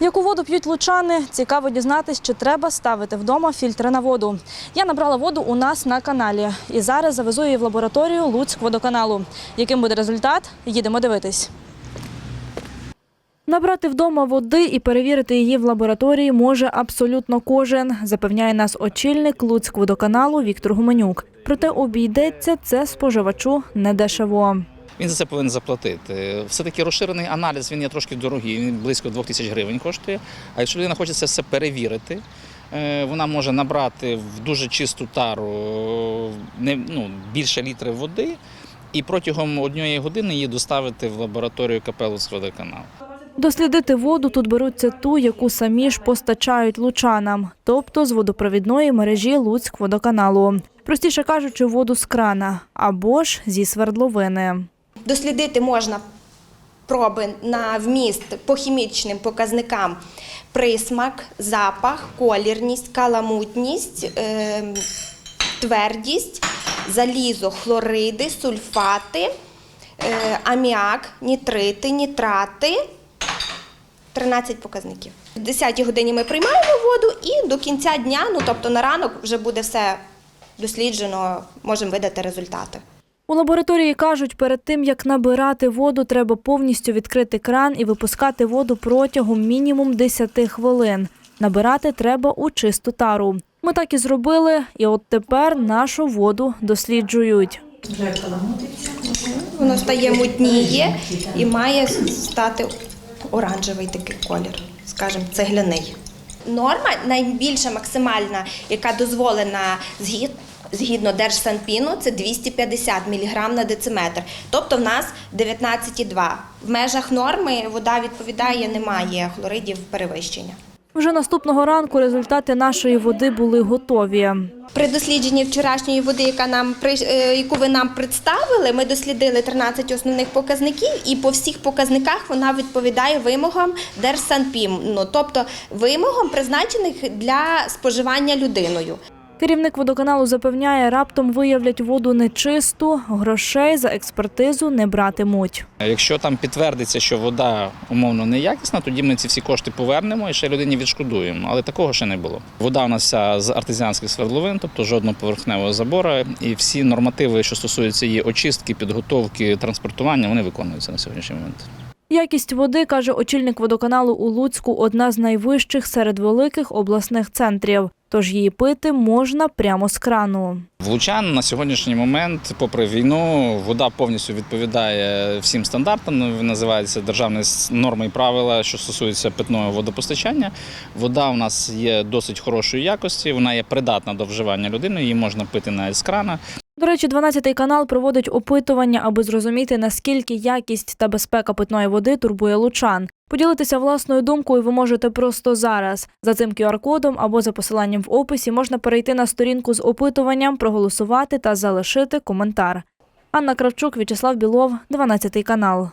Яку воду п'ють лучани? Цікаво дізнатись, чи треба ставити вдома фільтри на воду. Я набрала воду у нас на каналі і зараз завезу її в лабораторію Луцькводоканалу. Яким буде результат? Їдемо дивитись. Набрати вдома води і перевірити її в лабораторії може абсолютно кожен, запевняє нас очільник Луцькводоканалу Віктор Гуменюк. Проте обійдеться це споживачу недешево. Він за це повинен заплатити. Все-таки розширений аналіз він є трошки дорогий, він близько 2 тисяч гривень коштує. А якщо людина хоче це все перевірити, е, вона може набрати в дуже чисту тару не, ну, більше літрів води і протягом однієї години її доставити в лабораторію КП «Луцькводоканал». Дослідити воду тут беруться ту, яку самі ж постачають лучанам, тобто з водопровідної мережі Луцькводоканалу. Простіше кажучи, воду з крана або ж зі свердловини. Дослідити можна проби на вміст по хімічним показникам присмак, запах, колірність, каламутність, е, твердість, залізо, хлориди, сульфати, е, аміак, нітрити, нітрати. 13 показників. В 10 годині ми приймаємо воду і до кінця дня, ну тобто на ранок, вже буде все досліджено, можемо видати результати. У лабораторії кажуть, перед тим як набирати воду, треба повністю відкрити кран і випускати воду протягом мінімум 10 хвилин. Набирати треба у чисту тару. Ми так і зробили, і от тепер нашу воду досліджують. Воно стає мутніє і має стати оранжевий такий колір, скажімо, цегляний. Норма найбільша максимальна, яка дозволена згід, згідно Держсанпіну, це 250 мг на дециметр. Тобто в нас 19,2. В межах норми вода відповідає, немає хлоридів перевищення. Вже наступного ранку результати нашої води були готові. При дослідженні вчорашньої води, яка нам е, яку ви нам представили, ми дослідили 13 основних показників, і по всіх показниках вона відповідає вимогам Держсанпім, ну тобто вимогам, призначених для споживання людиною. Керівник водоканалу запевняє, раптом виявлять воду нечисту, грошей за експертизу не братимуть. Якщо там підтвердиться, що вода умовно неякісна, тоді ми ці всі кошти повернемо і ще людині відшкодуємо. Але такого ще не було. Вода у нас вся з артезіанських свердловин, тобто жодного поверхневого забору, і всі нормативи, що стосуються її очистки, підготовки, транспортування, вони виконуються на сьогоднішній момент. Якість води, каже очільник водоканалу у Луцьку, одна з найвищих серед великих обласних центрів. Тож її пити можна прямо з крану. В Лучан на сьогоднішній момент, попри війну, вода повністю відповідає всім стандартам. Ну, Називається державні норми і правила, що стосуються питного водопостачання. Вода у нас є досить хорошої якості, вона є придатна до вживання людини, її можна пити навіть з крана. До речі, 12-й канал проводить опитування, аби зрозуміти, наскільки якість та безпека питної води турбує лучан. Поділитися власною думкою ви можете просто зараз. За цим QR-кодом або за посиланням в описі можна перейти на сторінку з опитуванням, проголосувати та залишити коментар. Анна Кравчук, В'ячеслав Білов, 12 канал.